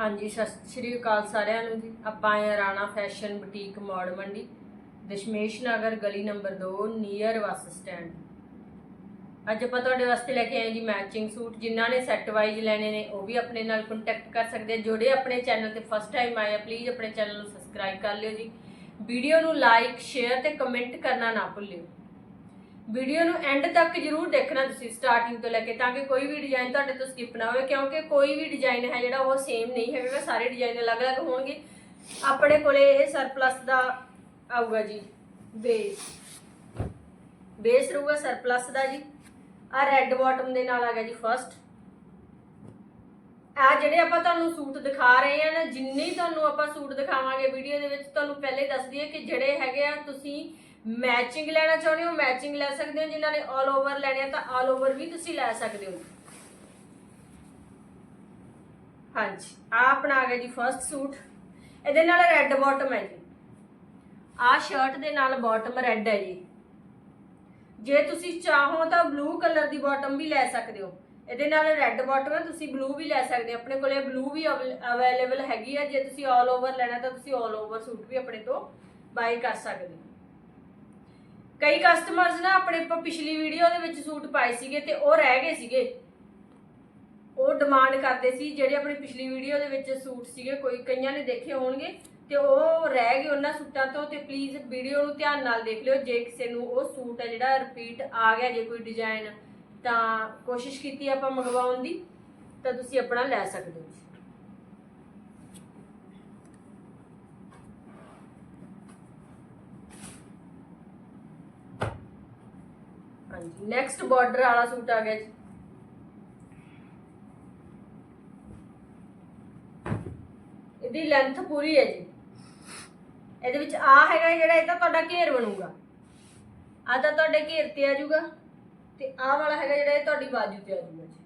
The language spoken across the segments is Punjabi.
ਹਾਂਜੀ ਸਤਿ ਸ਼੍ਰੀ ਅਕਾਲ ਸਾਰਿਆਂ ਨੂੰ ਜੀ। ਆਪਾਂ ਆਏ ਹਾਂ ਰਾਣਾ ਫੈਸ਼ਨ ਬੁਟੀਕ ਮੋੜ ਮੰਡੀ, ਦਸ਼ਮੇਸ਼ ਨਗਰ, ਗਲੀ ਨੰਬਰ 2 ਨੀਅਰ ਬੱਸ ਸਟੈਂਡ। ਅੱਜ ਆਪਾਂ ਤੁਹਾਡੇ ਵਾਸਤੇ ਲੈ ਕੇ ਆਏ ਜੀ ਮੈਚਿੰਗ ਸੂਟ। ਜਿਨ੍ਹਾਂ ਨੇ ਸੈੱਟ ਵਾਈਜ਼ ਲੈਣੇ ਨੇ, ਉਹ ਵੀ ਆਪਣੇ ਨਾਲ ਕੰਟੈਕਟ ਕਰ ਸਕਦੇ ਜਿਹੜੇ ਆਪਣੇ ਚੈਨਲ ਤੇ ਫਸਟ ਟਾਈਮ ਆਏ ਆ ਪਲੀਜ਼ ਆਪਣੇ ਚੈਨਲ ਨੂੰ ਸਬਸਕ੍ਰਾਈਬ ਕਰ ਲਿਓ ਜੀ। ਵੀਡੀਓ ਨੂੰ ਲਾਈਕ ਸ਼ੇਅਰ ਤੇ ਕਮੈਂਟ ਕਰਨਾ ਨਾ ਭੁੱਲਿਓ। ਵੀਡੀਓ ਨੂੰ ਐਂਡ ਤੱਕ ਜਰੂਰ ਦੇਖਣਾ ਤੁਸੀਂ ਸਟਾਰਟਿੰਗ ਤੋਂ ਲੈ ਕੇ, ਤਾਂ ਕਿ ਕੋਈ ਵੀ ਡਿਜ਼ਾਈਨ ਤੁਹਾਡੇ ਤੋਂ ਸਕਿਪ ਨਾ ਹੋਵੇ, ਕਿਉਂਕਿ ਕੋਈ ਵੀ ਡਿਜ਼ਾਈਨ ਹੈ ਜਿਹੜਾ ਉਹ ਸੇਮ ਨਹੀਂ ਹੈਗਾ ਸਾਰੇ ਡਿਜ਼ਾਈਨ ਅਲੱਗ-ਅਲੱਗ ਹੋਣਗੇ। ਆਪਣੇ ਕੋਲੇ ਇਹ ਸਰਪਲਸ ਦਾ ਆਊਗਾ ਜੀ ਬੇਸ ਬੇਸ ਰਹੂਗਾ ਸਰਪਲਸ ਦਾ ਜੀ। ਆ ਰੈੱਡ ਬਾਟਮ ਦੇ ਨਾਲ ਆ ਗਿਆ ਜੀ ਫਰਸਟ ਆ ਜਿਹੜੇ ਆਪਾਂ ਤੁਹਾਨੂੰ ਸੂਟ ਦਿਖਾ ਰਹੇ ਆ ਨਾ, ਜਿੰਨੇ ਤੁਹਾਨੂੰ ਆਪਾਂ ਸੂਟ ਦਿਖਾਵਾਂਗੇ ਵੀਡੀਓ ਦੇ ਵਿੱਚ, ਤੁਹਾਨੂੰ ਪਹਿਲੇ ਹੀ ਦੱਸ ਦਈਏ ਕਿ ਜਿਹੜੇ ਹੈਗੇ ਆ, ਤੁਸੀਂ ਮੈਚਿੰਗ ਲੈਣਾ ਚਾਹੁੰਦੇ ਹੋ ਮੈਚਿੰਗ ਲੈ ਸਕਦੇ ਹੋ, ਜਿਨ੍ਹਾਂ ਨੇ 올 ਓਵਰ ਲੈਣੇ ਆ ਤਾਂ 올 ਓਵਰ ਵੀ ਤੁਸੀਂ ਲੈ ਸਕਦੇ ਹੋ। ਹਾਂਜੀ ਆ ਆਪਣਾ ਆ ਗਿਆ ਜੀ ਫਰਸਟ ਸੂਟ। ਇਹਦੇ ਨਾਲ ਰੈੱਡ ਬਾਟਮ ਹੈ ਜੀ। ਆ ਸ਼ਰਟ ਦੇ ਨਾਲ ਬਾਟਮ ਰੈੱਡ ਹੈ ਜੀ। ਜੇ ਤੁਸੀਂ ਚਾਹੋ ਤਾਂ ਬਲੂ ਕਲਰ ਦੀ ਬਾਟਮ ਵੀ ਲੈ ਸਕਦੇ ਹੋ। ਇਹਦੇ ਨਾਲ ਰੈੱਡ ਬਾਟਮ ਹੈ ਤੁਸੀਂ ਬਲੂ ਵੀ ਲੈ ਸਕਦੇ ਹੋ ਆਪਣੇ ਕੋਲੇ ਬਲੂ ਵੀ ਅਵੇਲੇਬਲ ਹੈਗੀ ਹੈ ਜੇ ਤੁਸੀਂ 올 ਓਵਰ ਲੈਣਾ, ਤਾਂ ਤੁਸੀਂ 올 ਓਵਰ ਸੂਟ ਵੀ ਆਪਣੇ ਤੋਂ ਬਾਈ ਕਰ ਸਕਦੇ ਹੋ। ਕਈ ਕਸਟਮਰਸ ਨਾ ਆਪਣੇ ਪ- ਪਿਛਲੀ ਵੀਡੀਓ ਦੇ ਵਿੱਚ ਸੂਟ ਪਾਏ ਸੀਗੇ ਤੇ ਉਹ ਰਹਿ ਗਏ ਸੀਗੇ। ਉਹ ਡਿਮਾਂਡ ਕਰਦੇ ਸੀ, ਜਿਹੜੇ ਆਪਣੀ ਪਿਛਲੀ ਵੀਡੀਓ ਦੇ ਵਿੱਚ ਸੂਟ ਸੀਗੇ, ਕੋਈ ਕਈਆਂ ਨੇ ਦੇਖੇ ਹੋਣਗੇ, ਤੇ ਉਹ ਰਹਿ ਗਏ ਉਹਨਾਂ ਸੂਟਾਂ ਤੋਂ। ਤੇ ਪਲੀਜ਼ ਵੀਡੀਓ ਨੂੰ ਧਿਆਨ ਨਾਲ ਦੇਖ ਲਿਓ, ਜੇ ਕਿਸੇ ਨੂੰ ਉਹ ਸੂਟ ਹੈ ਜਿਹੜਾ ਰਿਪੀਟ ਆ ਗਿਆ, ਜੇ ਕੋਈ ਡਿਜ਼ਾਈਨ ਤਾਂ ਕੋਸ਼ਿਸ਼ ਕੀਤੀ ਆਪਾਂ ਮੰਗਵਾਉਣ ਦੀ, ਤਾਂ ਤੁਸੀਂ ਆਪਣਾ ਲੈ ਸਕਦੇ ਹੋ। ਹਾਂਜੀ ਨੈਕਸਟ ਬਾਰਡਰ ਵਾਲਾ ਸੂਟ ਆ ਗਿਆ ਜੀ। ਇਹਦੀ ਲੈਂਥ ਪੂਰੀ ਹੈ ਜੀ। ਇਹਦੇ ਵਿੱਚ ਆ ਹੈਗਾ ਜਿਹੜਾ, ਇਹ ਤਾਂ ਤੁਹਾਡਾ ਘੇਰ ਬਣੂਗਾ। ਆ ਤਾਂ ਤੁਹਾਡੇ ਘੇਰ ਤੇ ਆ ਜਾਊਗਾ। ਤੇ ਆਹ ਵਾਲਾ ਹੈਗਾ ਜਿਹੜਾ ਇਹ ਤੁਹਾਡੀ ਬਾਜੂ ਤੇ ਆ ਜਾਊਗਾ ਜੀ।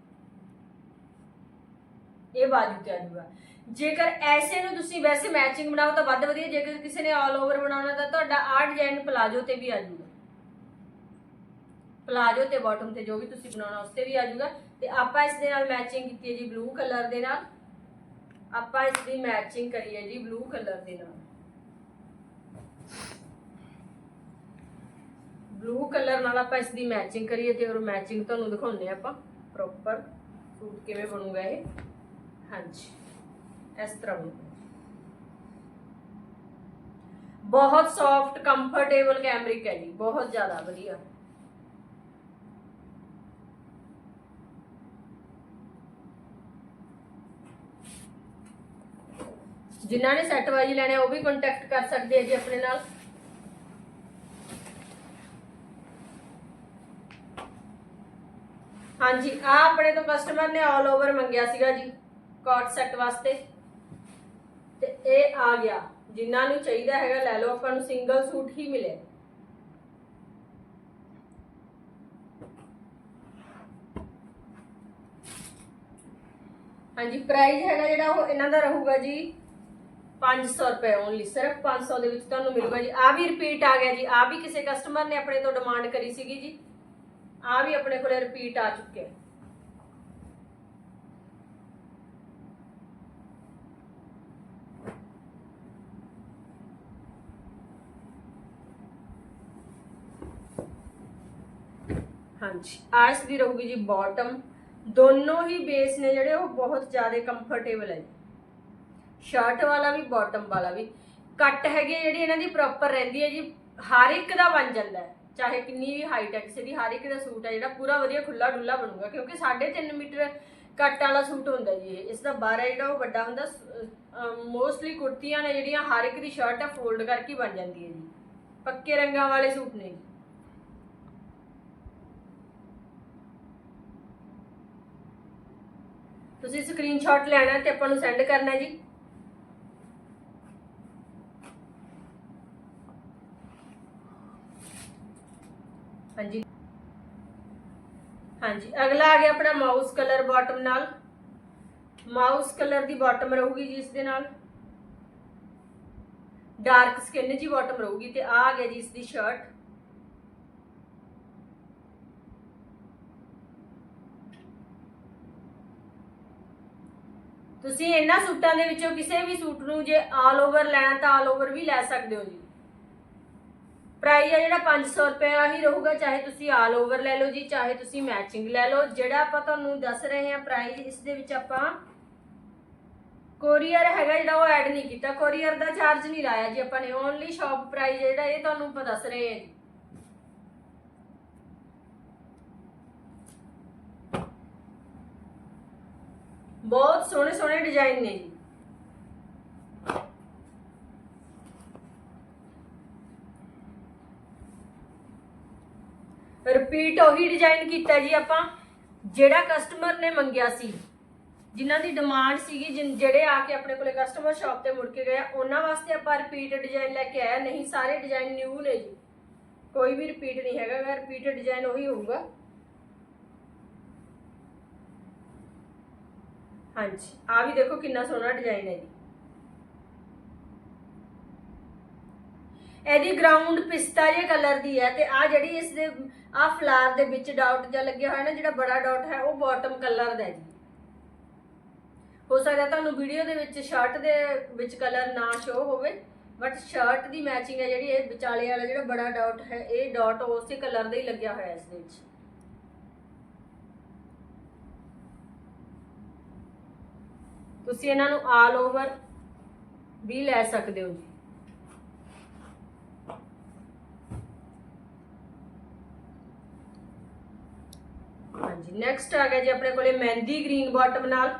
ਇਹ ਬਾਜੂ ਤੇ ਆ ਜਾਊਗਾ। ਜੇਕਰ ਐਸੇ ਨੂੰ ਤੁਸੀਂ ਵੈਸੇ ਮੈਚਿੰਗ ਬਣਾਓ ਤਾਂ ਵੱਧ ਵਧੀਆ, ਜੇਕਰ ਕਿਸੇ ਨੇ ਆਲ ਓਵਰ ਬਣਾਉਣਾ ਤਾਂ ਤੁਹਾਡਾ ਆਹ ਡਿਜ਼ਾਈਨ ਪਲਾਜੋ ਤੇ ਵੀ ਆ ਜਾਊਗਾ। ਪਲਾਜੋ ਤੇ ਬਾਟਮ ਤੇ ਜੋ ਵੀ ਤੁਸੀਂ ਬਣਾਉਣਾ ਉਸ ਤੇ ਵੀ ਆ ਜਾਊਗਾ। ਤੇ ਆਪਾਂ ਇਸ ਦੇ ਨਾਲ ਮੈਚਿੰਗ ਕੀਤੀ ਹੈ ਜੀ ਬਲੂ ਕਲਰ ਦੇ ਨਾਲ। ਆਪਾਂ ਇਸ ਦੀ ਮੈਚਿੰਗ ਕਰੀ ਹੈ ਜੀ ਬਲੂ ਕਲਰ ਦੇ ਨਾਲ। ਬਲੂ ਕਲਰ ਨਾਲ ਆਪਾਂ ਇਸ ਦੀ ਮੈਚਿੰਗ ਕਰੀਏ ਤੇ ਉਹ ਮੈਚਿੰਗ ਤੁਹਾਨੂੰ ਦਿਖਾਉਂਦੇ ਆ ਆਪਾਂ ਪ੍ਰੋਪਰ ਸੂਟ ਕਿਵੇਂ ਬਣੂਗਾ ਇਹ। ਹਾਂਜੀ, ਇਸ ਤਰ੍ਹਾਂ ਬਣੂਗਾ। ਬਹੁਤ ਸੌਫਟ ਕੰਫਰਟੇਬਲ ਕੈਮਰਿਕ ਹੈ ਜੀ, ਬਹੁਤ ਜ਼ਿਆਦਾ ਵਧੀਆ। ਜਿਨ੍ਹਾਂ ਨੇ ਸੈੱਟ ਵਾਈਜ਼ ਲੈਣੇ ਉਹ ਵੀ ਕੰਟੈਕਟ ਕਰ ਸਕਦੇ ਆ ਜੀ ਆਪਣੇ ਨਾਲ। ਹਾਂਜੀ ਆ ਆਪਣੇ ਤੋਂ ਕਸਟਮਰ ਨੇ ਆਲ ਓਵਰ ਮੰਗਿਆ ਸੀਗਾ ਜੀ ਕਾਟ ਸੈੱਟ ਵਾਸਤੇ। ਤੇ ਇਹ ਆ ਗਿਆ, ਜਿਨ੍ਹਾਂ ਨੂੰ ਚਾਹੀਦਾ ਹੈਗਾ ਲੈ ਲਓ, ਆਪਾਂ ਨੂੰ ਸਿੰਗਲ ਸੂਟ ਹੀ ਮਿਲੇ। ਹਾਂਜੀ ਪ੍ਰਾਈਸ ਹੈਗਾ ਜਿਹੜਾ ਉਹ ਇਹਨਾਂ ਦਾ ਰਹੂਗਾ ਜੀ 500 ਰੁਪਏ ਓਨਲੀ ਸਿਰਫ 500 ਦੇ ਵਿੱਚ ਤੁਹਾਨੂੰ ਮਿਲੂਗਾ ਜੀ। ਆ ਵੀ ਰਿਪੀਟ ਆ ਗਿਆ ਜੀ ਆ ਵੀ ਕਿਸੇ ਕਸਟਮਰ ਨੇ ਆਪਣੇ ਤੋਂ ਡਿਮਾਂਡ ਕਰੀ ਸੀਗੀ ਜੀ। ਆ ਵੀ ਆਪਣੇ ਕੋਲੇ ਰਿਪੀਟ ਆ ਚੁੱਕਿਆ ਹਾਂਜੀ ਆਰਸ ਦੀ ਰਹੂਗੀ ਜੀ ਬਾਟਮ ਦੋਨੋਂ ਹੀ ਬੇਸ ਨੇ ਜਿਹੜੇ ਉਹ ਬਹੁਤ ਜ਼ਿਆਦਾ ਕੰਫਰਟੇਬਲ ਹੈ ਜੀ ਸ਼ਰਟ ਵਾਲਾ ਵੀ ਬਾਟਮ ਵਾਲਾ ਵੀ ਕੱਟ ਹੈਗੀ ਹੈ ਜਿਹੜੀ ਇਹਨਾਂ ਦੀ ਪ੍ਰੋਪਰ ਰਹਿੰਦੀ ਹੈ ਜੀ ਹਰ ਇੱਕ ਦਾ ਬਣ ਜਾਂਦਾ ਹੈ ਚਾਹੇ ਕਿੰਨੀ ਵੀ ਹਾਈਟ ਹੈ ਦੀ, ਹਰ ਇੱਕ ਦਾ ਸੂਟ ਹੈ ਜਿਹੜਾ ਪੂਰਾ ਵਧੀਆ ਖੁੱਲਾ ਡੁੱਲਾ ਬਣੂਗਾ, ਕਿਉਂਕਿ 3.5 ਮੀਟਰ ਕੱਟ ਵਾਲਾ ਸੂਟ ਹੁੰਦਾ ਜੀ ਇਸ ਦਾ ਬਾਰਾ ਜਿਹੜਾ ਉਹ ਵੱਡਾ ਹੁੰਦਾ ਮੋਸਟਲੀ ਕੁੜਤੀਆਂ ਨੇ ਜਿਹੜੀਆਂ ਹਰ ਇੱਕ ਦੀ ਸ਼ਰਟ ਹੈ ਫੋਲਡ ਕਰਕੇ ਹੀ ਬਣ ਜਾਂਦੀ ਹੈ ਜੀ। ਪੱਕੇ ਰੰਗਾਂ ਵਾਲੇ ਸੂਟ ਨੇ ਜੀ। ਤੁਸੀਂ ਸਕਰੀਨਸ਼ਾਟ ਲੈਣਾ ਹੈ ਤੇ ਆਪਾਂ ਨੂੰ ਸੈਂਡ ਕਰਨਾ ਜੀ। ਹਾਂਜੀ। ਹਾਂਜੀ, ਅਗਲਾ ਆ ਗਿਆ ਆਪਣਾ ਮਾਊਸ ਕਲਰ ਬਾਟਮ ਨਾਲ। ਮਾਊਸ ਕਲਰ ਦੀ ਬਾਟਮ ਰਹੂਗੀ ਜੀ ਇਸ ਦੇ ਨਾਲ। ਡਾਰਕ ਸਕਿਨ ਜੀ ਬਾਟਮ ਰਹੂਗੀ ਤੇ ਆ ਆ ਗਿਆ ਜੀ ਇਸ ਦੀ ਸ਼ਰਟ ਤੁਸੀਂ ਇਹਨਾਂ ਸੂਟਾਂ ਦੇ ਵਿੱਚੋਂ ਕਿਸੇ ਵੀ ਸੂਟ ਨੂੰ ਜੇ ਆਲ ਓਵਰ ਲੈਣਾ ਤਾਂ ਆਲ ਓਵਰ ਵੀ ਲੈ ਸਕਦੇ ਹੋ ਜੀ। ਪ੍ਰਾਈਸ ਆ ਜਿਹੜਾ 500 ਰੁਪਏ ਹੀ ਰਹੂਗਾ, ਚਾਹੇ ਤੁਸੀਂ ਆਲ ਓਵਰ ਲੈ ਲਓ ਜੀ, ਚਾਹੇ ਤੁਸੀਂ ਮੈਚਿੰਗ ਲੈ ਲਓ। ਜਿਹੜਾ ਆਪਾਂ ਤੁਹਾਨੂੰ ਦੱਸ ਰਹੇ ਹਾਂ ਪ੍ਰਾਈਸ ਇਸ ਦੇ ਵਿੱਚ ਆਪਾਂ ਕੋਰੀਅਰ ਹੈਗਾ ਜਿਹੜਾ ਉਹ ਐਡ ਨਹੀਂ ਕੀਤਾ। ਕੋਰੀਅਰ ਦਾ ਚਾਰਜ ਨਹੀਂ ਲਾਇਆ ਜੀ ਆਪਾਂ ਨੇ। ਓਨਲੀ ਸ਼ਾਪ ਪ੍ਰਾਈਸ ਜਿਹੜਾ, ਇਹ ਤੁਹਾਨੂੰ ਆਪਾਂ ਦੱਸ ਰਹੇ ਹਾਂ ਬਹੁਤ ਸੋਹਣੇ ਸੋਹਣੇ ਡਿਜ਼ਾਈਨ ਨੇ ਰਿਪੀਟ ਉਹੀ ਡਿਜ਼ਾਈਨ ਕੀਤਾ ਜੀ ਆਪਾਂ, ਜਿਹੜਾ ਕਸਟਮਰ ਨੇ ਮੰਗਿਆ ਸੀ। ਜਿਨ੍ਹਾਂ ਦੀ ਡਿਮਾਂਡ ਸੀਗੀ, ਜਿਨ- ਜਿਹੜੇ ਆ ਕੇ ਆਪਣੇ ਕੋਲੇ ਕਸਟਮਰ ਸ਼ਾਪ ਤੇ ਮੁੜ ਕੇ ਗਏ ਉਹਨਾਂ ਵਾਸਤੇ ਆਪਾਂ ਰਿਪੀਟ ਡਿਜ਼ਾਈਨ ਲੈ ਕੇ ਆਇਆ ਨਹੀਂ, ਸਾਰੇ ਡਿਜ਼ਾਈਨ ਨਿਊ ਨੇ ਜੀ। ਕੋਈ ਵੀ ਰਿਪੀਟ ਨਹੀਂ ਹੈਗਾ ਰਿਪੀਟ ਡਿਜ਼ਾਈਨ ਉਹੀ ਹੋਊਗਾ। ਹਾਂਜੀ ਆ ਵੀ ਦੇਖੋ ਕਿੰਨਾ ਸੋਹਣਾ ਡਿਜ਼ਾਈਨ ਹੈ ਜੀ। ਇਹਦੀ ਗਰਾਊਂਡ ਪਿਸਤਾ ਜੇ ਕਲਰ ਦੀ ਹੈ ਤੇ ਆ ਜਿਹੜੀ ਇਸ ਦੇ ਆ ਫਲਾਰ ਦੇ ਵਿੱਚ ਡਾਟ ਜਿਹਾ ਲੱਗਿਆ ਹੋਇਆ ਨਾ, ਜਿਹੜਾ ਬੜਾ ਡਾਟ ਹੈ, ਉਹ ਬਾਟਮ ਕਲਰ ਦਾ ਹੈ ਜੀ। ਹੋ ਸਕਦਾ ਤੁਹਾਨੂੰ ਵੀਡੀਓ ਦੇ ਵਿੱਚ ਸ਼ਰਟ ਦੇ ਵਿੱਚ ਕਲਰ ਨਾ ਸ਼ੋ ਹੋਵੇ ਬਟ ਸ਼ਰਟ ਦੀ ਮੈਚਿੰਗ ਹੈ ਜਿਹੜੀ, ਇਹ ਵਿਚਾਲੇ ਵਾਲਾ ਜਿਹੜਾ ਬੜਾ ਡਾਟ ਹੈ, ਇਹ ਡਾਟ ਉਸੇ ਕਲਰ ਦਾ ਹੀ ਲੱਗਿਆ ਹੋਇਆ ਇਸ ਦੇ ਵਿੱਚ। ਤੁਸੀਂ ਇਹਨਾਂ ਨੂੰ ਆਲ ਓਵਰ ਵੀ ਲੈ ਸਕਦੇ ਹੋ ਜੀ। ਹਾਂਜੀ ਨੈਕਸਟ ਆ ਗਿਆ ਜੀ ਆਪਣੇ ਕੋਲੇ ਮਹਿੰਦੀ ਗ੍ਰੀਨ ਬਾਟਮ ਨਾਲ।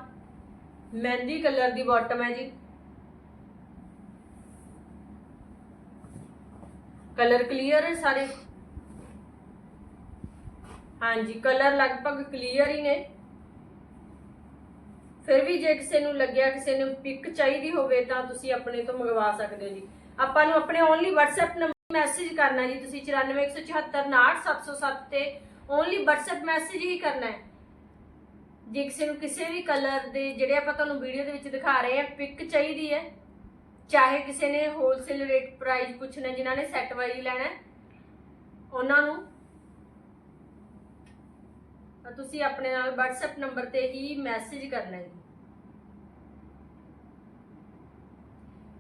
ਮਹਿੰਦੀ ਕਲਰ ਦੀ ਬਾਟਮ ਹੈ ਜੀ। ਕਲਰ ਕਲੀਅਰ ਹੈ ਸਾਰੇ। ਹਾਂਜੀ ਕਲਰ ਲਗਭਗ ਕਲੀਅਰ ਹੀ ਨੇ। ਫਿਰ ਵੀ ਜੇ ਕਿਸੇ ਨੂੰ ਲੱਗਿਆ, ਕਿਸੇ ਨੂੰ ਪਿਕ ਚਾਹੀਦੀ ਹੋਵੇ ਤਾਂ ਤੁਸੀਂ ਆਪਣੇ ਤੋਂ ਮੰਗਵਾ ਸਕਦੇ ਹੋ ਜੀ। ਆਪਾਂ ਨੂੰ ਆਪਣੇ ਓਨਲੀ WhatsApp ਨੰਬਰ ਮੈਸੇਜ ਕਰਨਾ ਜੀ, ਤੁਸੀਂ 9417498707 ਤੇ ਓਨਲੀ WhatsApp ਮੈਸੇਜ ਹੀ ਕਰਨਾ ਹੈ। ਜੇ ਕਿਸੇ ਨੂੰ ਕਿਸੇ ਵੀ ਕਲਰ ਦੇ ਜਿਹੜੇ ਆਪਾਂ ਤੁਹਾਨੂੰ ਵੀਡੀਓ ਦੇ ਵਿੱਚ ਦਿਖਾ ਰਹੇ ਆ ਪਿਕ ਚਾਹੀਦੀ ਹੈ। ਚਾਹੇ ਕਿਸੇ ਨੇ ਹੋਲਸੇਲ ਰੇਟ ਪ੍ਰਾਈਸ ਪੁੱਛਣਾ, ਜਿਨ੍ਹਾਂ ਨੇ ਸੈੱਟ ਵਾਈਜ਼ ਲੈਣਾ ਉਹਨਾਂ ਨੂੰ ਤੁਸੀਂ ਆਪਣੇ ਨਾਲ WhatsApp ਨੰਬਰ ਤੇ ਹੀ ਮੈਸੇਜ ਕਰਨਾ ਹੈ।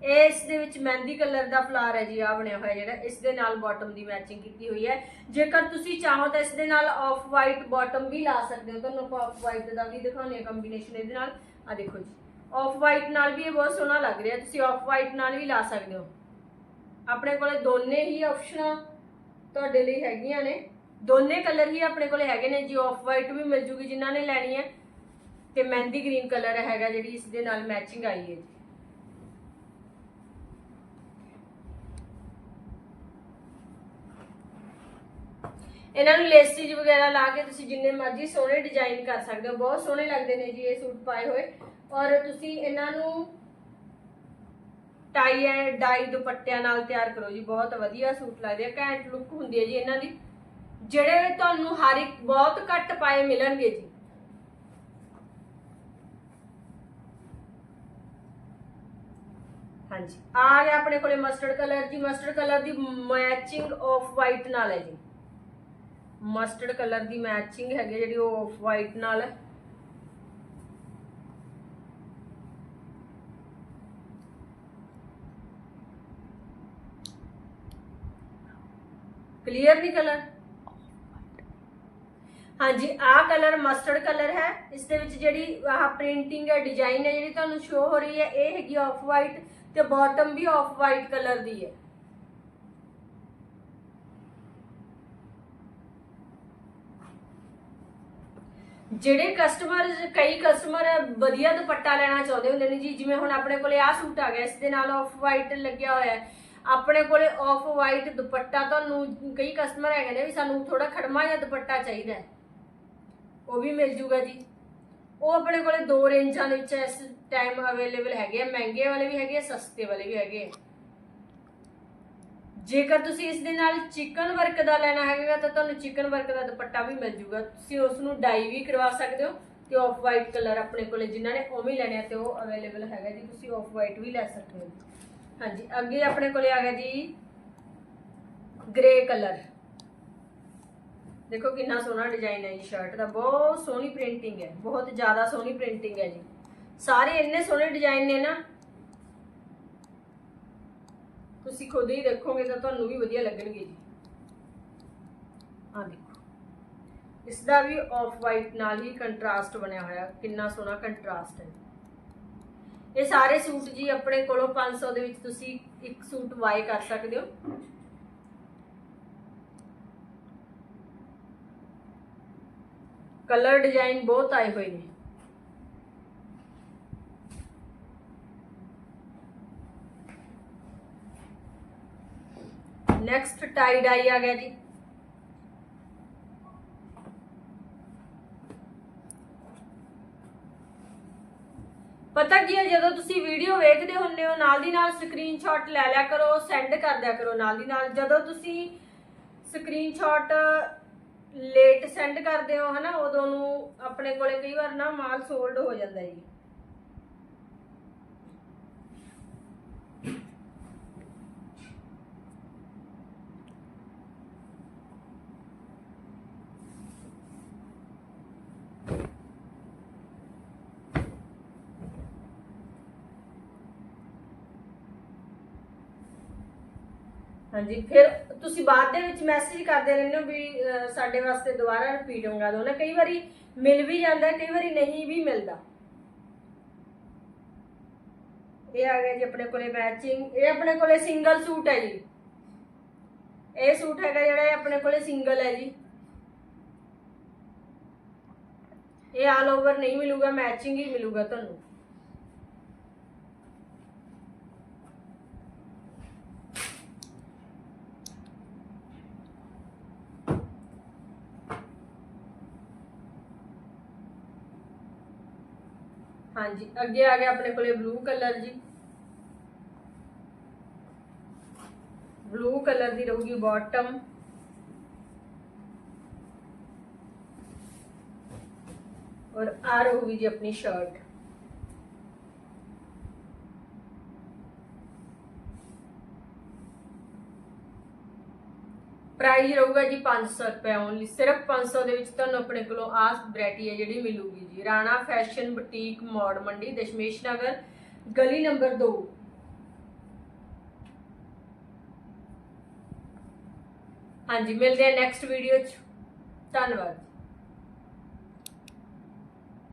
ਇਹ ਇਸ ਦੇ ਵਿੱਚ ਮਹਿੰਦੀ ਕਲਰ ਦਾ ਫਲਾਰ ਹੈ ਜੀ ਆ ਬਣਿਆ ਹੋਇਆ ਜਿਹੜਾ, ਇਸ ਦੇ ਨਾਲ ਬਾਟਮ ਦੀ ਮੈਚਿੰਗ ਕੀਤੀ ਹੋਈ ਹੈ। ਜੇਕਰ ਤੁਸੀਂ ਚਾਹੋ ਤਾਂ ਇਸ ਦੇ ਨਾਲ ਆਫ ਵਾਈਟ ਬਾਟਮ ਵੀ ਲਾ ਸਕਦੇ ਹੋ। ਤੁਹਾਨੂੰ ਆਪਾਂ ਆਫ ਵਾਈਟ ਦਾ ਵੀ ਦਿਖਾਉਂਦੇ ਆ ਕੰਬੀਨੇਸ਼ਨ ਇਹਦੇ ਨਾਲ। ਆ ਦੇਖੋ ਜੀ ਆਫ ਵਾਈਟ ਨਾਲ ਵੀ ਇਹ ਬਹੁਤ ਸੋਹਣਾ ਲੱਗ ਰਿਹਾ। ਤੁਸੀਂ ਆਫ ਵਾਈਟ ਨਾਲ ਵੀ ਲਾ ਸਕਦੇ ਹੋ। ਆਪਣੇ ਕੋਲੇ ਦੋਨੇ ਹੀ ਆਪਸ਼ਨਾਂ ਤੁਹਾਡੇ ਲਈ ਹੈਗੀਆਂ ਨੇ। ਦੋਨੇ ਕਲਰ ਹੀ ਆਪਣੇ ਕੋਲੇ ਹੈਗੇ ਨੇ। ਜੀ ਆਫ ਵਾਈਟ ਵੀ ਮਿਲ ਜੂਗੀ ਜਿਨ੍ਹਾਂ ਨੇ ਲੈਣੀ ਹੈ। ਤੇ ਮਹਿੰਦੀ ਗ੍ਰੀਨ ਕਲਰ ਹੈਗਾ ਜਿਹੜੀ ਇਸ ਦੇ ਨਾਲ ਮੈਚਿੰਗ ਆਈ ਹੈ ਜੀ। ਇਹਨਾਂ ਨੂੰ ਲੇਸਿਜ ਵਗੈਰਾ ਲਾ ਕੇ ਤੁਸੀਂ ਜਿੰਨੇ ਮਰਜ਼ੀ ਸੋਹਣੇ ਡਿਜ਼ਾਈਨ ਕਰ ਸਕਦੇ ਹੋ। ਬਹੁਤ ਸੋਹਣੇ ਲੱਗਦੇ ਨੇ ਜੀ ਇਹ ਸੂਟ ਪਾਏ ਹੋਏ। ਔਰ ਤੁਸੀਂ ਇਹਨਾਂ ਨੂੰ ਟਾਈ ਐਂਡ ਡਾਈ ਦੁਪੱਟਿਆਂ ਨਾਲ ਤਿਆਰ ਕਰੋ ਜੀ। ਬਹੁਤ ਵਧੀਆ ਸੂਟ ਲੱਗਦੇ ਆ। ਘੈਂਟ ਲੁੱਕ ਹੁੰਦੀ ਹੈ ਜੀ ਇਹਨਾਂ ਦੀ। ਜਿਹੜੇ ਤੁਹਾਨੂੰ ਹਰ ਇੱਕ ਬਹੁਤ ਘੱਟ ਪਾਏ ਮਿਲਣਗੇ ਜੀ। ਹਾਂਜੀ। ਆ ਗਿਆ ਆਪਣੇ ਕੋਲੇ ਮਸਟਰਡ ਕਲਰ ਜੀ। ਮਸਟਰਡ ਕਲਰ ਦੀ ਮੈਚਿੰਗ ਆਫ ਵਾਈਟ ਨਾਲ ਹੈ ਜੀ। ਮਸਟਰਡ ਕਲਰ ਦੀ ਮੈਚਿੰਗ ਹੈਗੀ ਜਿਹੜੀ ਉਹ ਆਫ ਵਾਈਟ ਨਾਲ ਹੈ। ਕਲੀਅਰ ਨਹੀਂ ਕਲਰ ਹਾਂਜੀ ਆਹ ਕਲਰ ਮਸਟਰਡ ਕਲਰ ਹੈ। ਇਸ ਦੇ ਵਿੱਚ ਜਿਹੜੀ ਆਹ ਪ੍ਰਿੰਟਿੰਗ ਹੈ ਡਿਜ਼ਾਈਨ ਹੈ ਜਿਹੜੀ ਤੁਹਾਨੂੰ ਸ਼ੋ ਹੋ ਰਹੀ ਹੈ, ਇਹ ਹੈਗੀ ਆਫ ਵਾਈਟ ਤੇ ਬਾਟਮ ਵੀ ਆਫ ਵਾਈਟ ਕਲਰ ਦੀ ਹੈ। ਜਿਹੜੇ ਕਸਟਮਰ ਕਈ ਕਸਟਮਰ ਵਧੀਆ ਦੁਪੱਟਾ ਲੈਣਾ ਚਾਹੁੰਦੇ ਹੁੰਦੇ ਨੇ ਜੀ, ਜਿਵੇਂ ਹੁਣ ਆਪਣੇ ਕੋਲੇ ਆਹ ਸੂਟ ਆ ਗਿਆ, ਇਸ ਦੇ ਨਾਲ ਆਫ ਵਾਈਟ ਲੱਗਿਆ ਹੋਇਆ ਹੈ। ਆਪਣੇ ਕੋਲੇ ਆਫ ਵਾਈਟ ਦੁਪੱਟਾ ਤੁਹਾਨੂੰ ਕਈ ਕਸਟਮਰ ਹੈਗੇ ਨੇ ਵੀ ਸਾਨੂੰ ਥੋੜਾ ਖੜਮਾ ਜਿਹਾ ਦੁਪੱਟਾ ਚਾਹੀਦਾ ਉਹ ਵੀ ਮਿਲ ਜੂਗਾ ਜੀ। ਉਹ ਆਪਣੇ ਕੋਲੇ ਦੋ ਰੇਂਜਾਂ ਦੇ ਵਿੱਚ ਇਸ ਟਾਈਮ ਅਵੇਲੇਬਲ ਹੈਗੇ ਆ, ਮਹਿੰਗੇ ਵਾਲੇ ਵੀ ਹੈਗੇ ਆ, ਸਸਤੇ ਵਾਲੇ ਵੀ ਹੈਗੇ ਆ। ਜੇਕਰ ਤੁਸੀਂ ਇਸ ਦੇ ਨਾਲ ਚਿਕਨ ਵਰਕ ਦਾ ਲੈਣਾ ਹੈਗਾ ਤਾਂ ਤੁਹਾਨੂੰ ਚਿਕਨ ਵਰਕ ਦਾ ਦੁਪੱਟਾ ਵੀ ਮਿਲ ਜੂਗਾ। ਤੁਸੀਂ ਉਸ ਨੂੰ ਡਾਈ ਵੀ ਕਰਵਾ ਸਕਦੇ ਹੋ ਤੇ ਆਫ ਵਾਈਟ ਕਲਰ ਆਪਣੇ ਕੋਲੇ ਜਿਨ੍ਹਾਂ ਨੇ ਉਹ ਵੀ ਲੈਣੇ ਆ ਤੇ ਉਹ ਅਵੇਲੇਬਲ ਹੈਗਾ ਜੀ, ਤੁਸੀਂ ਆਫ ਵਾਈਟ ਵੀ ਲੈ ਸਕਦੇ ਹੋ। ਹਾਂਜੀ, ਅੱਗੇ ਆਪਣੇ ਕੋਲੇ ਆ ਗਿਆ ਜੀ ਗ੍ਰੇ ਕਲਰ ਦੇਖੋ ਕਿੰਨਾ ਸੋਹਣਾ ਡਿਜ਼ਾਈਨ ਹੈ ਜੀ ਸ਼ਰਟ ਦਾ, ਬਹੁਤ ਸੋਹਣੀ ਪ੍ਰਿੰਟਿੰਗ ਹੈ, ਬਹੁਤ ਜ਼ਿਆਦਾ ਸੋਹਣੀ ਪ੍ਰਿੰਟਿੰਗ ਹੈ ਜੀ। ਸਾਰੇ ਇੰਨੇ ਸੋਹਣੇ ਡਿਜ਼ਾਈਨ ਨੇ ਨਾ ਤੁਸੀਂ ਖੁਦ ਹੀ ਦੇਖੋਗੇ ਤਾਂ ਤੁਹਾਨੂੰ ਵੀ ਵਧੀਆ ਲੱਗਣਗੇ ਜੀ। ਆ ਦੇਖੋ। ਇਸ ਦਾ ਵੀ ਆਫ ਵਾਈਟ ਨਾਲ ਹੀ ਕੰਟਰਾਸਟ ਬਣਿਆ ਹੋਇਆ, ਕਿੰਨਾ ਸੋਹਣਾ ਕੰਟਰਾਸਟ ਹੈ। ਇਹ ਸਾਰੇ ਸੂਟ ਜੀ ਆਪਣੇ ਕੋਲੋਂ 500 ਦੇ ਵਿੱਚ ਤੁਸੀਂ ਇੱਕ ਸੂਟ ਬਾਏ ਕਰ ਸਕਦੇ ਹੋ। ਕਲਰ ਡਿਜ਼ਾਈਨ ਬਹੁਤ ਆਏ ਹੋਏ ਨੇ। ਨੈਕਸਟ ਟਾਈ ਡਾਈ ਆ ਗਿਆ ਜੀ। ਪਤਾ ਕੀ ਹੈ, ਜਦੋਂ ਤੁਸੀਂ ਵੀਡੀਓ ਵੇਖਦੇ ਹੁੰਦੇ ਹੋ, ਨਾਲ ਦੀ ਨਾਲ ਸਕਰੀਨਸ਼ਾਟ ਲੈ ਲਿਆ ਕਰੋ ਸੈਂਡ ਕਰ ਦਿਆ ਕਰੋ ਨਾਲ ਦੀ ਨਾਲ। ਜਦੋਂ ਤੁਸੀਂ ਸਕਰੀਨਸ਼ਾਟ ਲੇਟ ਸੈਂਡ ਕਰਦੇ ਹੋ, ਹਨਾ, ਉਦੋਂ ਨੂੰ ਆਪਣੇ ਕੋਲੇ ਕਈ ਵਾਰ ਨਾ ਮਾਲ ਸੋਲਡ ਹੋ ਜਾਂਦਾ ਜੀ। ਹਾਂਜੀ ਫਿਰ ਤੁਸੀਂ ਬਾਅਦ ਦੇ ਵਿੱਚ ਮੈਸੇਜ ਕਰਦੇ ਰਹਿੰਦੇ ਹੋ ਵੀ ਅਹ, ਸਾਡੇ ਵਾਸਤੇ ਦੁਬਾਰਾ ਰਿਪੀਟ ਮੰਗਾ ਦਿਓ। ਨਾ ਕਈ ਵਾਰੀ ਮਿਲ ਵੀ ਜਾਂਦਾ ਕਈ ਵਾਰੀ ਨਹੀਂ ਵੀ ਮਿਲਦਾ। ਇਹ ਆ ਗਿਆ ਜੀ ਆਪਣੇ ਕੋਲੇ ਮੈਚਿੰਗ ਇਹ ਆਪਣੇ ਕੋਲੇ ਸਿੰਗਲ ਸੂਟ ਹੈ ਜੀ। ਇਹ ਸੂਟ ਹੈਗਾ ਜਿਹੜਾ ਇਹ ਆਪਣੇ ਕੋਲੇ ਸਿੰਗਲ ਹੈ ਜੀ। ਇਹ ਆਲ ਓਵਰ ਨਹੀਂ ਮਿਲੂਗਾ ਮੈਚਿੰਗ ਹੀ ਮਿਲੂਗਾ ਤੁਹਾਨੂੰ। ਹਾਂਜੀ, ਅੱਗੇ ਆ ਗਿਆ ਆਪਣੇ ਕੋਲੇ ਬਲੂ ਕਲਰ ਜੀ। ਬਲੂ ਕਲਰ ਦੀ ਰਹੂਗੀ ਬਾਟਮ ਔਰ ਆ ਰਹੂਗੀ ਜੀ ਆਪਣੀ ਸ਼ਰਟ ਪ੍ਰਾਈਸ ਰਹੂਗਾ ਜੀ 500 ਰੁਪਏ ਓਨਲੀ ਸਿਰਫ 500 ਦੇ ਵਿੱਚ ਤੁਹਾਨੂੰ ਆਪਣੇ ਕੋਲੋਂ ਆਹ ਵੈਰਾਈਟੀ ਹੈ ਜਿਹੜੀ ਮਿਲੂਗੀ ਜੀ। ਰਾਣਾ ਫੈਸ਼ਨ ਬੁਟੀਕ ਮੋੜ ਮੰਡੀ, ਦਸ਼ਮੇਸ਼ ਨਗਰ, ਗਲੀ ਨੰਬਰ 2 ਹਾਂਜੀ, ਮਿਲਦੇ ਆ ਨੈਕਸਟ ਵੀਡੀਓ 'ਚ। ਧੰਨਵਾਦ।